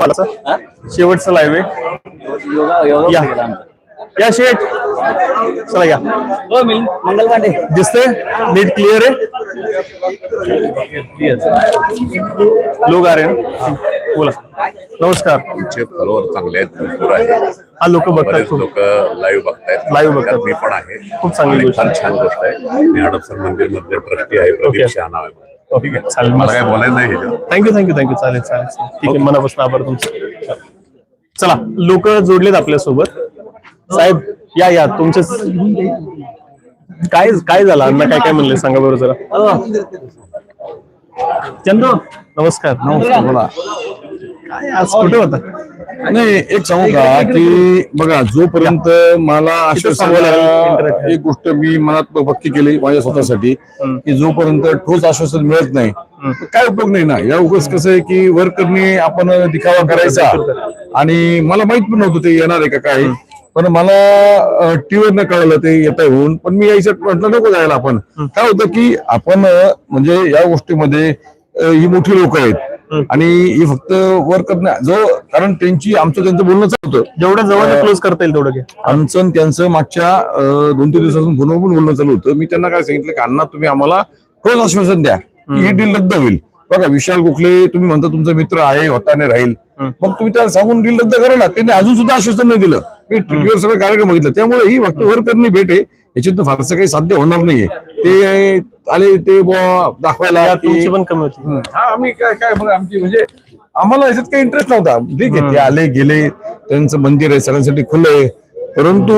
शेवटचा शेवटचा लाईव्ह आहे. योगा योगा या. शेठ. चला या. हो मिल मंगल पांडे. दिसतंय? नीट क्लिअर आहे? लोक आ रहे हैं ना? बोला. नमस्कार. आमचे फॉलोअर चांगले आहेत भरपूर हा लोक बघतात लोक लाईव्ह बघतायत. Live बघतात. मी पण आहे. खूप चांगली गोष्ट छान गोष्ट आहे. मी हडपसर मंदिर मधले ट्रस्टी आहे. प्रदीप शहा नाव आहे. ओके चालेल मला काय बोलायचं नाही ह्याच्यावर. थँक्यू थँक्यू थँक्यू चालेल चालेल चालेल. ठीक आहे मनापासून आभार तुमचं. चला लोक जोडलेत आपल्यासोबत. साहेब या या. तुमचे काय काय झालं? अण्णा काय काय म्हणले? सांगा बरं जरा. चंदू. नमस्कार. नमस्कार बोला. काय आज कुठे होता? नाही एक सांगू का की बघा जोपर्यंत मला आश्वासन. एक गोष्ट मी मनात पक्की केली माझ्या स्वतःसाठी की जोपर्यंत ठोस आश्वासन मिळत नाही काय उपयोग नाही ना? या उगाच कसं आहे की वर्करने आपण दिखावा करायचा. आणि मला माहीत पण नव्हतं ते येणार आहे का काय. पण मला टीव्हीवर न कळलं ते येत आहे म्हणून पण मी यायचं म्हटलं नको जायला आपण. काय होतं की आपण म्हणजे या गोष्टीमध्ये ही मोठी लोक आहेत. आणि ही फक्त वर्कर जो कारण त्यांची आमचं त्यांचं बोलणं चालू होतं. जेवढं जवळ क्लोज करता येईल तेवढं आमचं त्यांचं मागच्या दोन तीन दिवसापासून फोनवर पण बोलणं चालू होतं. मी त्यांना काय सांगितलं की अण्णा तुम्ही आम्हाला ठोस आश्वासन द्या. की ही डील रद्द होईल. बघा विशाल गोखले तुम्ही म्हणता तुमचा मित्र आहे होताने राहील. मग तुम्ही त्याला सांगून डील रद्द करा ना. त्यांनी अजून सुद्धा आश्वासन नाही दिलं. मी टीव्हीवर सगळं कार्यक्रम बघितलं. त्यामुळे ही फक्त वर्करनी भेट आहे. याच्यातून फारसं काही साध्य होणार नाहीये. ते आले ते दाखवायला तुमची पण कमी होती. हा. आम्ही काय काय आमची म्हणजे आम्हाला याच्यात काही इंटरेस्ट नव्हता. ठीक आहे ते आले गेले त्यांचं मंदिर आहे सगळ्यांसाठी खुलं आहे. परंतु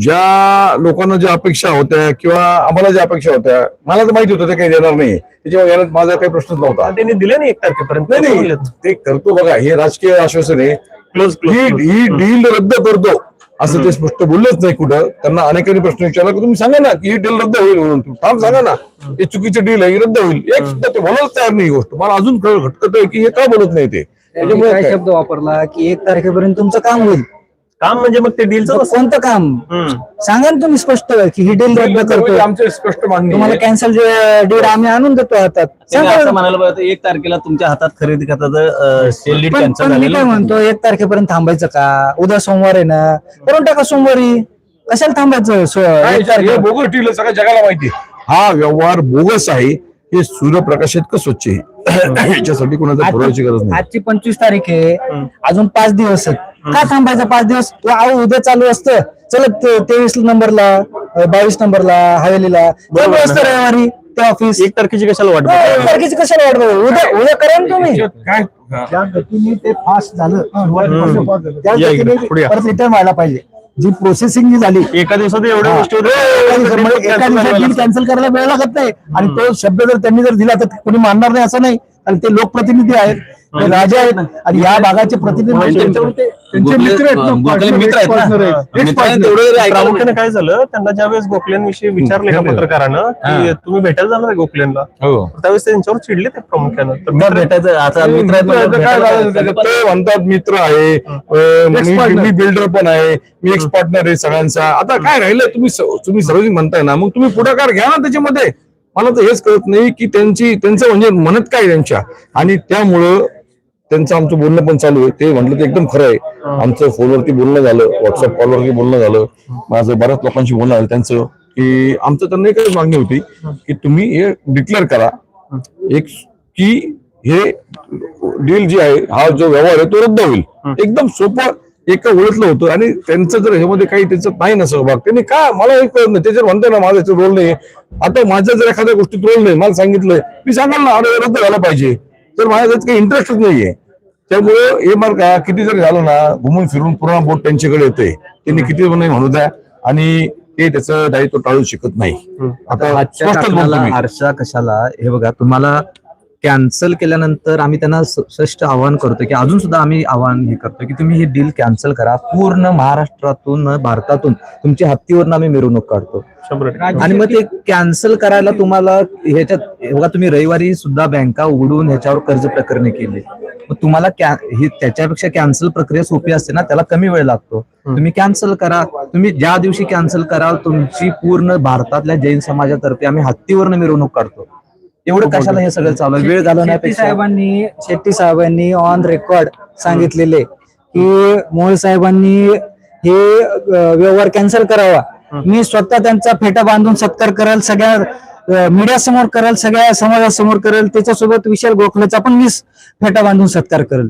ज्या लोकांना ज्या अपेक्षा होत्या किंवा आम्हाला ज्या अपेक्षा होत्या मला तर माहिती होतं ते काही देणार नाही. त्याच्यामुळे माझा काही प्रश्नच नव्हता. त्यांनी दिले नाही एक तारखेपर्यंत. नाही ते करतो बघा हे राजकीय आश्वासन आहे. ही डील रद्द करतो. असं ते स्पष्ट बोललंच नाही कुठं. त्यांना अनेकांनी प्रश्न विचारला की तुम्ही सांगा ना की ही डील रद्द होईल म्हणून. थांब सांगा ना. हे चुकीची डील आहे ही रद्द होईल. एक सुद्धा ते बोलायला तयार नाही गोष्ट. मला अजून खटकत आहे की हे का बोलत नाही ते. त्याच्यामुळे काय? शब्द वापरला की एक तारखेपर्यंत तुमचं काम होईल. काम म्हणजे मग ते डीलचं तर कोणतं काम? सांगा ना तुम्ही स्पष्ट की ही डील रद्द करतो आमचे स्पष्ट मागणी तुम्हाला. कॅन्सल डीड आम्ही आणून देतो हातात. त्यांनी सांगा. असं म्हणायला पाहिजे होतं, एक तारखेला तुमच्या हातात खरेदी खताचं सेल लीड पण कॅन्सल पण मी झालेलं काय होतं. म्हणतो एक तारखेपर्यंत थांबायचं का? उद्या सोमवार आहे ना. करून टाका सोमवारी. कशाला थांबायचं? सो- एक हे तारखेला? बोगस डील सगळ्या जगाला माहिती आहे. हा व्यवहार बोगस आहे. हे सूर्यप्रकाश इतकं स्वच्छ आहे? याच्यासाठी कोणाचा पुराव्याची गरज आजची नाही. आजची पंचवीस तारीख आहे. अजून पाच दिवस आहेत. का थांबायचं? पाच दिवस तो अहो उद्या चालू असतं. चल तेवीस नंबरला बावीस नंबरला हवेलीला. चालू असतं रविवारी ते ऑफिस एक तारखेची कशाला वाट हो? एक तारखेची कशाला वाट बघू? उद्या उद्या करा ना तुम्ही. काय? ज्या गतीने ते फास्ट झालं सुरुवातीपासून fast झालं, त्या या इकडे, गतीने पुढे या. परत रिटर्न व्हायला पाहिजे. जी प्रोसेसिंग जी झाली एका दिवसात एवढ्या गोष्टी एका दिवसात कॅन्सल करायला वेळ लागत नाही. आणि तो शब्द जर त्यांनी जर दिला तर कोणी मानणार नाही असं नाही. कारण ते लोकप्रतिनिधी आहेत. ते राजे आहेत आणि या भागाचे प्रतिनिधी म्हणजे त्यांच्यावर ते- त्यांचे गोखले- मित्र आहेत प्रामुख्याने काय झालं त्यांना ज्यावेळेस गोखलेंविषयी विचारले का पत्रकारानं की तुम्ही भेटायला जाणार आहे गोखलेंना? हो. त्यावेळेस त्यांच्यावर चिडले ते प्रामुख्यानं. तर मग भेटायचं आता मित्र काय म्हणतात मित्र आहे मी- बिल्डर पण आहे मी एक्स पार्टनर आहे सगळ्यांचा. आता काय राहिलं तुम्ही तुम्ही सर्व म्हणताय ना मग तुम्ही पुढाकार घ्या ना त्याच्यामध्ये. मला तर हेच कळत नाही की त्यांची त्यांचं म्हणजे म्हणत काय त्यांच्या. आणि त्यामुळं त्यांचं आमचं बोलणं पण चालू आहे. ते म्हटलं ते एकदम खरं आहे. आमचं फोनवरती बोलणं झालं व्हॉट्सअप कॉलवरती बोलणं झालं. माझं बऱ्याच लोकांशी बोलणं झालं त्यांचं. की आमचं त्यांना एकच मागणी होती की तुम्ही हे डिक्लेअर करा. एक की हे डील जी आहे हा जो व्यवहार आहे तो रद्द होईल. एकदम सोपं एका ओळखलं होतं आणि त्यांचं जर ह्यामध्ये काही त्यांचं नाही ना सहभाग त्यांनी का मला एक कळत नाही. त्याच्यावर म्हणतो ना माझा रोल नाही आता माझ्या जर एखाद्या गोष्टीत रोल नाही मला सांगितलंय मी सांगाल ना अरे रद्द व्हायला पाहिजे. तर माझ्या त्यात काही इंटरेस्टच नाहीये. त्यामुळे हे मार्ग का किती जरी झालं ना घुमून फिरून पूर्ण बोट त्यांच्याकडे येते त्यांनी किती म्हणू द्या. आणि ते त्याचं दायित्व टाळू शकत नाही. आता आजच्या. आरशा कशाला? हे बघा तुम्हाला कॅन्सल केल्यानंतर आम्ही त्यांना स्पष्ट आवाहन करतो की अजून सुद्धा आम्ही आवाहन हे करतो की तुम्ही ही डील कॅन्सल करा. पूर्ण महाराष्ट्रातून भारतातून तुमच्या हत्तीवरनं आम्ही मिरवणूक काढतो. आणि मग ते कॅन्सल करायला तुम्हाला ह्याच्यात हे बघा तुम्ही रविवारी सुद्धा बँका उघडून ह्याच्यावर कर्ज प्रकरणे केली. मग तुम्हाला ही त्याच्यापेक्षा कॅन्सल प्रक्रिया सोपी असते ना त्याला कमी वेळ लागतो. तुम्ही कॅन्सल करा. तुम्ही ज्या दिवशी कॅन्सल कराल तुमची पूर्ण भारतातल्या जैन समाजातर्फे आम्ही हत्तीवरनं मिरवणूक काढतो. एवढं कशाला हे सगळं चालू आहे? वेळ घालवण्यापेक्षा साहेबांनी शेट्टी साहेबांनी ऑन रेकॉर्ड सांगितलेले की मोहोळ साहेबांनी हे व्यवहार कॅन्सल करावा. मी स्वतः त्यांचा फेटा बांधून सत्कार कराल सगळ्या मीडिया समोर कराल सगळ्या समाजासमोर करेल त्याच्यासोबत विशाल गोखलेचा पण मी फेटा बांधून सत्कार करेल.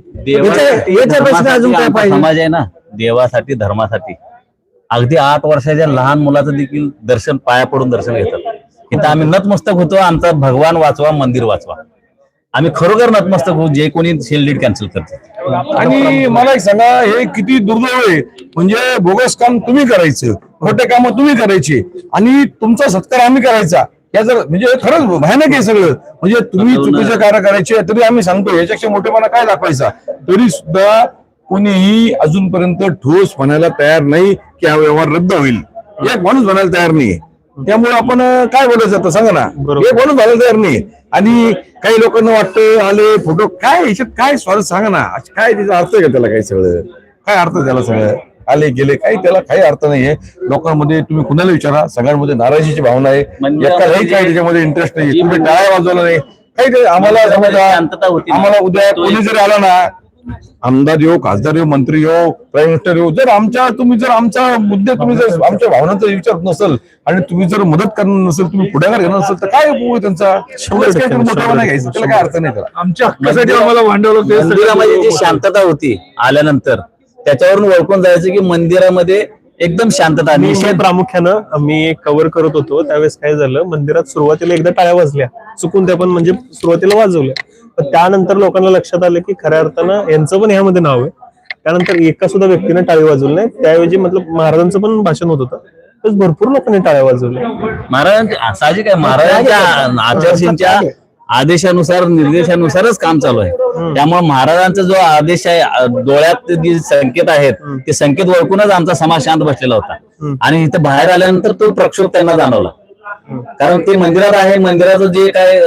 अजून काय पाहिजे? समाज आहे ना देवासाठी धर्मासाठी. अगदी आठ वर्षाच्या लहान मुलाचं देखील दर्शन पाया पडून दर्शन घेतात. इथं आम्ही नतमस्तक होतो. आमचा भगवान वाचवा मंदिर वाचवा. आम्ही खरोखर नतमस्तक होऊ जे कोणी सेल डीड कॅन्सल करतात आणि मला एक सांगा हे किती दुर्दैव आहे. म्हणजे बोगस काम तुम्ही करायचं खोटे काम तुम्ही करायचे आणि तुमचा सत्कार आम्ही करायचा. या जर म्हणजे खरंच भयानक आहे सगळं. म्हणजे तुम्ही चुकीचे कार्य करायचे तरी आम्ही सांगतो याच्यापेक्षा मोठेपणा काय दाखवायचा? तरी सुद्धा कोणीही अजूनपर्यंत ठोस म्हणायला तयार नाही की हा व्यवहार रद्द होईल. एक माणूस म्हणायला तयार नाही त्यामुळे आपण काय बोलायचं आता सांगा ना. एक माणूस म्हणायला तयार नाही. आणि काही लोकांना वाटतं आले फोटो काय याच्यात काय स्वारस्य सांगा ना. काय त्याचा अर्थ आहे का त्याला काही सगळं? काय अर्थ आहे त्याला सगळं? आले गेले काही त्याला काही अर्थ नाहीये. लोकांमध्ये तुम्ही कुणाला विचारा? सगळ्यांमध्ये नाराजीची भावना आहे. एकालाही काही त्याच्यामध्ये इंटरेस्ट नाही तुम्ही टाळ्या वाजवला नाही. काही ते आम्हाला समजा. आम्हाला उद्या कोणी जरी आला ना आमदार येऊ खासदार येऊ मंत्री येऊ प्राईम मिनिस्टर येऊ जर आमच्या तुम्ही जर आमचा मुद्दे तुम्ही जर आमच्या भावनांचा विचार नसेल आणि तुम्ही जर मदत करणार नसेल तुम्ही पुढाकार घेणार नसेल तर काय उपयोग आहे त्यांचा मोठा नाही घ्यायचं? त्याला काय अर्थ नाही त्याला. आमच्या हक्कासाठी आम्हाला भांडवलं सगळं मंदिरामध्ये जी शांतता होती आल्यानंतर त्याच्यावरून ओळखून जायचं की मंदिरामध्ये एकदम शांतता निषेध प्रामुख्यानं मी कव्हर करत होतो. त्यावेळेस काय झालं मंदिरात सुरुवातीला एकदा टाळ्या वाजल्या. चुकून त्या पण म्हणजे सुरुवातीला वाजवल्या. पण त्यानंतर लोकांना लक्षात आलं की खऱ्या अर्थानं यांचं पण ह्यामध्ये नाव आहे. त्यानंतर एका सुद्धा व्यक्तीने टाळी वाजवली नाही. त्याऐवजी मतलब महाराजांचं पण भाषण होत होतं. तर भरपूर लोकांनी टाळ्या वाजवल्या. महाराजांच्या साहजिक आहे. महाराजांच्या आचारशींच्या आदेशानुसार निर्देशानुसारच काम चालू आहे. त्यामुळे महाराजांचा जो आदेश आहे डोळ्यात जे संकेत आहेत ते संकेत ओळखूनच आमचा समाज शांत बसलेला होता. आणि इथं बाहेर आल्यानंतर तो प्रक्षोभ त्यांना जाणवला. कारण ते मंदिरात आहे मंदिराचं जे काय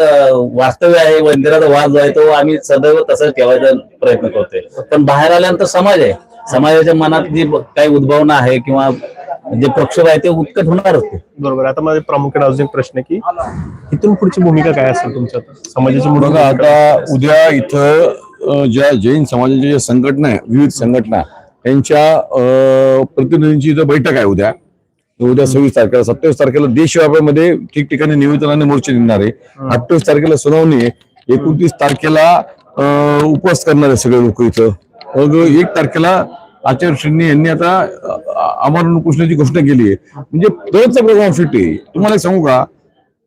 वास्तव्य आहे मंदिराचा वाद जो आहे तो आम्ही सदैव तसंच ठेवायचा प्रयत्न करतोय. पण बाहेर आल्यानंतर समाज आहे. समाजाच्या मनात जी काही उद्भवना आहे किंवा जे प्रक्षोभ आहे ते उत्कट होणारच ते बरोबर. आता माझ्या प्रामुख्याने अजून एक प्रश्न आहे की इथून पुढची भूमिका काय असेल तुमच्या? समाजाची भूमिका आता उद्या इथं ज्या जैन समाजाच्या ज्या संघटना आहे विविध संघटना यांच्या प्रतिनिधींची इथं बैठक आहे उद्या. उद्या सव्वीस तारखेला सत्तावीस तारखेला देशव्यापामध्ये ठिकठिकाणी निवेदनाने मोर्चे निघणार आहे. अठ्ठावीस तारखेला सुनावणी आहे. एकोणतीस तारखेला उपवास करणार आहे सगळे लोक इथं. मग एक तारखेला आचार्य श्रींनी यांनी आता अमरण उपोषणाची घोषणा केली आहे. म्हणजे दरचा प्रोग्राम फिट आहे. तुम्हाला सांगू का?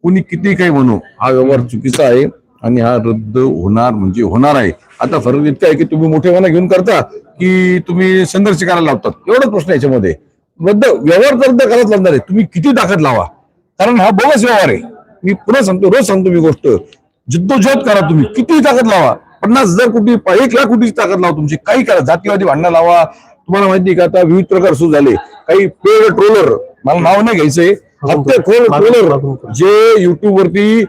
कुणी किती काही म्हणू हा व्यवहार चुकीचा आहे आणि हा रद्द होणार म्हणजे होणार आहे. आता फरक इतका आहे की तुम्ही मोठेपणा घेऊन करता की तुम्ही संघर्ष करायला लावतात. एवढाच प्रश्न याच्यामध्ये. रद्द व्यवहार तर रद्द करायला लागणार आहे. तुम्ही किती ताकद लावा? कारण हा बोगस व्यवहार आहे. मी पुन्हा सांगतो रोज सांगतो मी गोष्ट. जिद्दोजहद करा तुम्ही. किती ताकद लावा. पन्नास हजार कोटी एक लाख कोटीची ताकद लावा तुमची. काही करा. जातीवादी भांडणं लावा. तुम्हाला माहिती का आता विविध प्रकार सुरू झाले. काही पेड ट्रोलर मला नाव नाही घ्यायचंय हत्या ट्रोलर जे युट्यूब वरती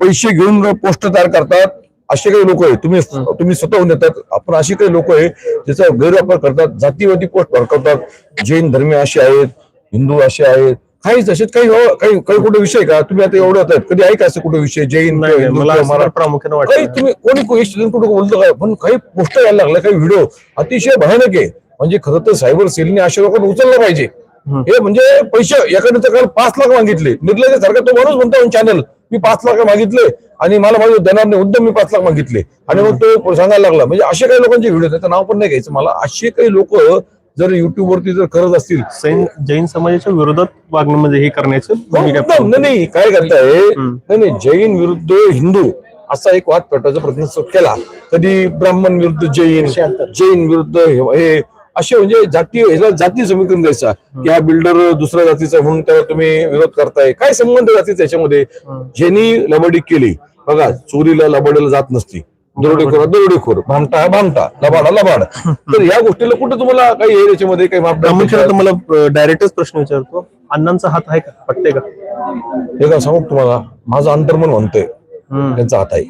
पैसे घेऊन पोस्ट तयार करतात. असे काही लोक आहेत तुम्ही तुम्ही स्वतःहून देतात. आपण अशी काही लोक आहे ज्याचा गैरवापर करतात जातीवादी पोस्ट भडकवतात जैन धर्मीय असे आहेत हिंदू असे आहेत. काही तसेच काही काही काही कुठे विषय का? तुम्ही आता एवढे होतात कधी ऐका असं कुठे विषय? जैन असं प्रामुख्याने काही वाटतं तुम्ही कोणी कुठं बोलतो काय पण काही पोस्ट यायला लागल्या काही व्हिडिओ अतिशय भयानक आहे. म्हणजे खरं तर सायबर सेलने अशा लोकांना उचललं पाहिजे. हे. म्हणजे पैसे एखाद्या तर काल पाच लाख मागितले. निर्लज सारखा तो माणूस म्हणतो चॅनल मी पाच लाख मागितले आणि मला माझं देणार नाही उद्यम मी पाच लाख मागितले. आणि मग तो सांगायला लागला म्हणजे असे काही लोकांचे व्हिडिओ त्याचं नाव पण नाही घ्यायचं मला. असे काही लोक जर युट्यूब वरती जर करत असतील जैन जैन समाजाच्या विरोधात वागणं म्हणजे हे करण्याचं एकदम नाही, नाही काय करताय? नाही नाही जैन विरुद्ध हिंदू असा एक वाद पेटायचा प्रयत्न केला. कधी ब्राह्मण विरुद्ध जैन जैन विरुद्ध हे- हे असे म्हणजे जाती ह्याला जाती समीकरण द्यायचा. की हा बिल्डर दुसऱ्या जातीचा म्हणून त्याला तुम्ही विरोध करताय. काय संबंध जातीचा याच्यामध्ये? ज्यांनी लबाडी केली. बघा चोरीला लबाडीला जात नसती. दरोडेखोर दरोडेखोर. भामटा हा भामटा. लबाडा लबाड. तर या गोष्टीला कुठे तुम्हाला काही याच्यामध्ये? काही मापदंड तुम्हाला डायरेक्टच प्रश्न विचारतो. अण्णांचा हात आहे का? पटते का? हे का सांगू तुम्हाला? माझं अंतर्मन म्हणतंय. त्यांचा हात आहे.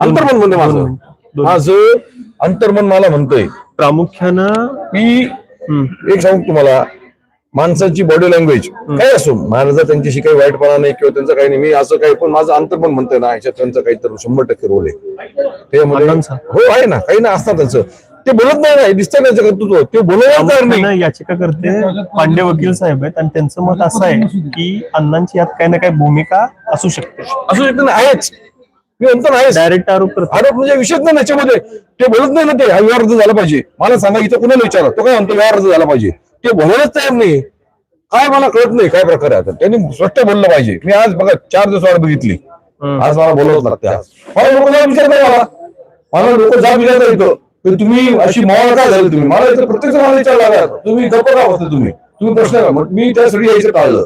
अंतर्मन म्हणते माझं. माझं अंतर्मन मला म्हणतंय. प्रामुख्यानं हम्म, एक सांगू तुम्हाला माणसाची बॉडी लँग्वेज काय असो महाराजा त्यांच्याशी काही वाईटपणा नाही किंवा त्यांचं काही नाही मी असं काही पण माझं अंतर पण म्हणतोय ना याच्यात त्यांचं काहीतरी शंभर टक्के रोल आहे. ते? हो आहे ना काही ना असतात त्यांचं. ते बोलत नाही ना दिसतं त्याचं कर्तृत्व ते बोलवणार नाही. याचिका करते पांडे वकील साहेब आहेत आणि त्यांचं मत असं आहे की अण्णांची यात काही ना काही भूमिका असू शकते. असू शकतं ना आहेच. मी म्हणतो ना आहेच डायरेक्ट आरोप आरोप म्हणजे विषयच नाही त्याच्यामध्ये ते बोलत नाही ना ते हा व्यवहार रद्द झाला पाहिजे. मला सांगा इथं कुणाला विचारा? तो काय म्हणतो व्यवहार रद्द झाला पाहिजे. ते बोलायलाच तयार नाही. काय मला कळत नाही काय प्रकार आहे आता. त्यांनी स्पष्ट बोललं पाहिजे. मी आज बघा चार दिवस वाट बघितली. आज मला लागते आज मला लोक विचार नाही मला. मला लोक जाब विचारता येतो की तुम्ही अशी मावळ काय झाली तुम्ही? मला इथं प्रत्येक मला विचार लागला. तुम्ही गप्प का बसले तुम्ही? तुम्ही प्रश्न मग मी त्यासाठी यायचं टाळलं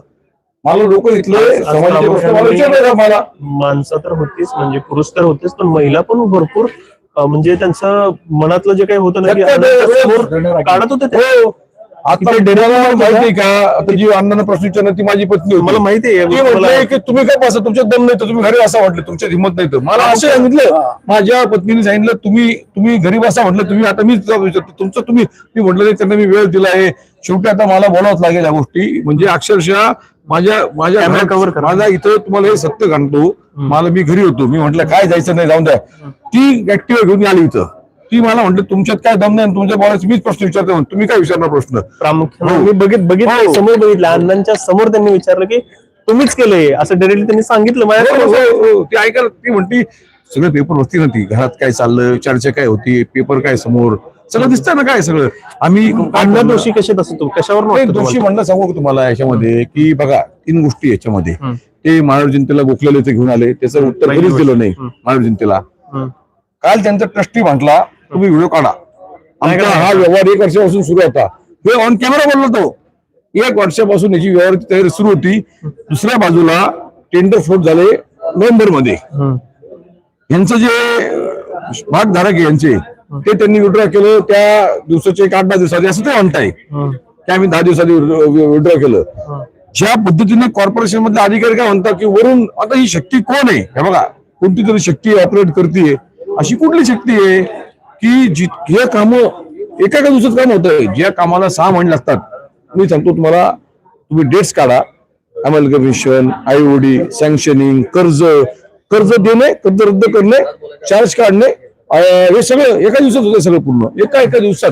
मला लोक इथले समाजाचे मला. माणसं तर होतीच म्हणजे पुरुष तर होतेच पण महिला पण भरपूर अं, म्हणजे त्यांचं मनातलं जे काही होतं ना की त्यात ते अण्णांच्या रोज समोर काढत होते ते. हो. आता डेराला माहिती का? आता जी अण्णांना प्रश्न विचारणार ती माझी पत्नी होती. मला माहिती आहे. ती की तुम्ही काय बसा तुमच्यात दम नाही तर तुम्ही घरी बसा म्हटलं तुमच्यात हिंमत नाही तर. मला असं सांगितलं. माझ्या पत्नीने सांगितलं तुम्ही तुम्ही घरी बसा म्हटलं तुम्ही आता मी विचारतो तुमचं तुम्ही मी म्हटलं नाही त्यांना मी वेळ दिला आहे. शेवटी आता मला बोलावंच लागेल या गोष्टी. म्हणजे अक्षरशः माझ्या माझ्या Camera घरात- cover करा. माझा इथं तुम्हाला हे सत्य सांगतो मला मी घरी होतो. मी म्हटलं काय जायचं नाही जाऊन द्या. ती ऍक्टिव्ह घेऊन आली इथं. ती मला म्हटलं तुमच्यात काय दम नाही आणि तुमच्या बोलायचं मीच प्रश्न विचारतो म्हणून तुम्ही काय विचारणार प्रश्न? प्रामुख्याने मी बघित बघितलं हो. समोर बघितलं. अण्णांच्या समोर त्यांनी विचारलं की तुम्हीच केलंय असं डायरेक्टली त्यांनी सांगितलं हो, माझ्या हो, हो. ती ऐकायला ती म्हणती सगळं पेपर होती ना ती. घरात काय चाललं? चर्चा काय होती? पेपर काय समोर? सगळं दिसतंय ना काय सगळं? आम्ही अण्णा दोषी कसे असतो? तू कशावर दोषी म्हणणं सांगू का तुम्हाला याच्यामध्ये की बघा तीन गोष्टी याच्यामध्ये. ते महाराज जनतेला गोखलेले ते घेऊन आले. त्याचं उत्तर कधीच दिलं. नाही. महाराज जनतेला. काल त्यांचा ट्रस्टी म्हटला तुम्ही व्हिडिओ काढा. आमचा हा व्यवहार एक वर्षापासून सुरू होता. हे ऑन कॅमेरा बोललो तो. एक वर्षापासून याची व्यवहाराची तयारी सुरू होती. दुसऱ्या बाजूला टेंडर फ्लोट झाले नोव्हेंबरमध्ये. यांचं जे भागधारक यांचे ते त्यांनी विड्रॉ केलं त्या दिवसाचे एक आठ दहा दिवसाचे असं ते म्हणताय. की आम्ही दहा दिवसांनी विड्रॉ केलं. ज्या पद्धतीने कॉर्पोरेशन मधले अधिकारी काय म्हणतात की वरून आता ही शक्ती कोण आहे? हे बघा कोणती तरी शक्ती ऑपरेट करते अशी कुठली शक्ती आहे की जी हे काम एका एका दिवसात काम होतं ज्या कामाला सहा महिने लागतात. मी सांगतो तुम्हाला तुम्ही डेट्स काढा. अमलकमिशन आयओडी सँक्शनिंग कर्ज. कर्ज देणे कर्ज रद्द करणे चार्ज काढणे हे सगळं एका दिवसात होतं सगळं पूर्ण. एका एका दिवसात.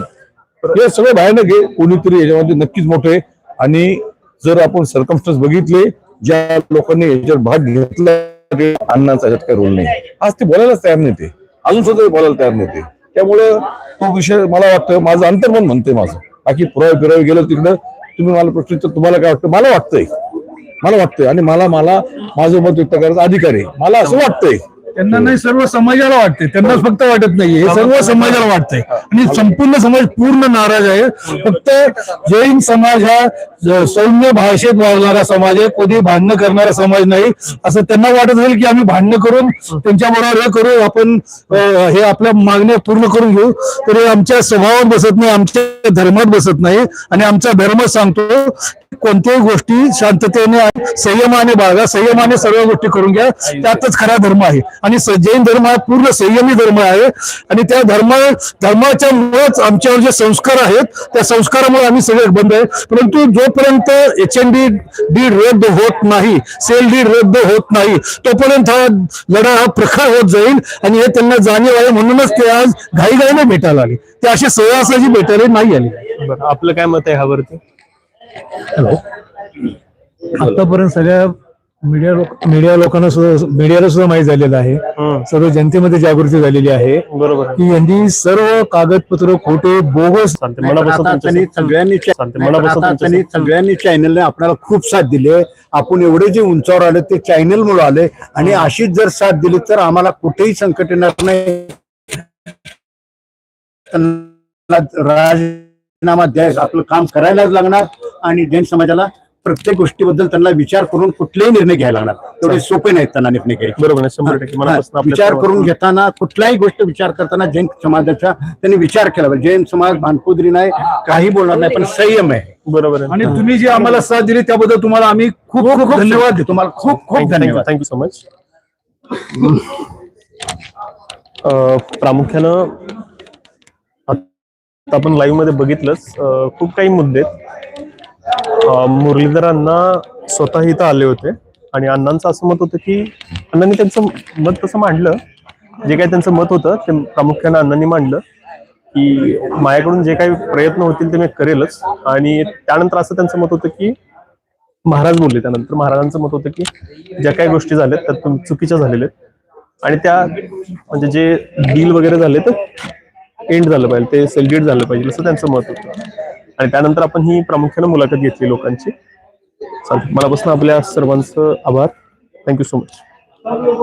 हे सगळं भयानक आहे. कोणीतरी याच्यामध्ये नक्कीच मोठं आहे. आणि जर आपण सरकमस्टन्स बघितले ज्या लोकांनी याच्यात भाग घेतला अण्णांचा याच्यात काही रोल नाही. आज ते बोलायलाच तयार नाही ते. अजून सुद्धा ते बोलायला तयार नाही ते. त्यामुळं तो विषय मला वाटतं माझं अंतर्मन म्हणते माझं. बाकी पुरावे फिरावे गेलं तिकडं तुम्ही मला प्रश्न तुम्हाला काय वाटतं? मला वाटतंय. मला वाटतंय. आणि मला मला माझं मत व्यक्त करायचा अधिकार आहे. मला असं वाटतंय. त्यांना नाही सर्व समाजाला वाटते. त्यांनाच फक्त वाटत नाहीये. हे सर्व समाजाला वाटतंय. आणि संपूर्ण समाज पूर्ण नाराज आहे. फक्त जैन समाज हा सौम्य भाषेत वागणारा समाज आहे. कधी भांडणं करणारा समाज नाही. असं त्यांना वाटत असेल की आम्ही भांडणं करून त्यांच्या बरोबर हे करू. आपण हे आपल्या मागण्या पूर्ण करून घेऊ. तर हे आमच्या स्वभावात बसत नाही. आमच्या धर्मात बसत नाही. आणि आमचा धर्म सांगतो कोणत्याही गोष्टी शांततेने संयमाने बाळगा. संयमाने सर्व गोष्टी करून घ्या. त्यातच खरा धर्म आहे. आणि स- जैन धर्म हा पूर्ण संयमी धर्म आहे. आणि त्या धर्म धर्माच्या मुळेच आमच्यावर जे संस्कार आहेत त्या संस्कारामुळे आम्ही सगळे बंद आहे. परंतु जोपर्यंत एच एन डी डी रद्द होत नाही सेल डी रद्द होत नाही तोपर्यंत हा लढा हा प्रखर होत जाईल आणि हे त्यांना जाणीव आहे. म्हणूनच ते आज घाईघाईने भेटायला आले. ते असे सहजासहजी भेटायला नाही आले. आपलं काय मत आहे ह्यावरती? आतापर्यंत सगळ्या मीडिया लोक मीडिया लोकांना सुद्धा मीडियाला सुद्धा माहीत झालेलं आहे. सर्व जनतेमध्ये जागृती झालेली आहे बरोबर. की यांनी सर्व कागदपत्र खोटे बोगस आता तुमच्या- त्यांनी सगळ्यांनी आता तुमच्या- सगळ्यांनी चॅनलने आपल्याला खूप साथ दिली आहे. आपण एवढे जे उंचावर आले ते चॅनल मुळे आले आणि अशीच जर साथ दिली तर आम्हाला कुठेही संकट येणार नाही त्यांना राजीनामा द्यायचा आपलं काम करायलाच लागणार आणि जैन समाजाला प्रत्येक गोष्टीबद्दल त्यांना विचार करून कुठलेही निर्णय घ्यायला लागणार. तेवढे सोपे नाहीत त्यांना निर्णय घ्यायचे. बरोबर आहे शंभर टक्के. मनापासून हा, आपल्या विचार सर्वांना- करून घेताना कुठल्याही गोष्ट विचार करताना जैन समाजाचा त्यांनी विचार केला पाहिजे. जैन समाज भानकुदरी नाही काही बोलणार नाही पण संयम आहे. बरोबर आहे. आणि तुम्ही जी आम्हाला साथ दिली त्याबद्दल तुम्हाला आम्ही खूप खूप धन्यवाद देतो. तुम्हाला खूप खूप धन्यवाद. थँक्यू सो मच प्रामुख्यानं आता आपण लाईव्हमध्ये बघितलंच अं, खूप काही मुद्दे आहेत. मुरलीधर अण्णा स्वतः इथं आले होते. आणि अण्णांचं असं मत होतं की अण्णांनी त्यांचं मत तसं मांडलं. जे काही त्यांचं मत होतं ते प्रामुख्याने अण्णांनी मांडलं. की माझ्याकडून जे काही प्रयत्न होतील ते मी करेलच. आणि त्यानंतर असं त्यांचं मत होतं की महाराज बोलले. त्यानंतर महाराजांचं मत होतं की ज्या काही गोष्टी झाल्यात त्या चुकीच्या झालेल्या आहेत. आणि त्या म्हणजे जे डील वगैरे झाले तर एंड झालं पाहिजे. ते सेलिब्रेट झालं पाहिजे असं त्यांचं मत होतं. आणि त्यानंतर आपण ही प्रामुख्याने मुलाखत घेतली लोकांची. मनापासून आपल्या सर्वांचं आभार. Thank you so much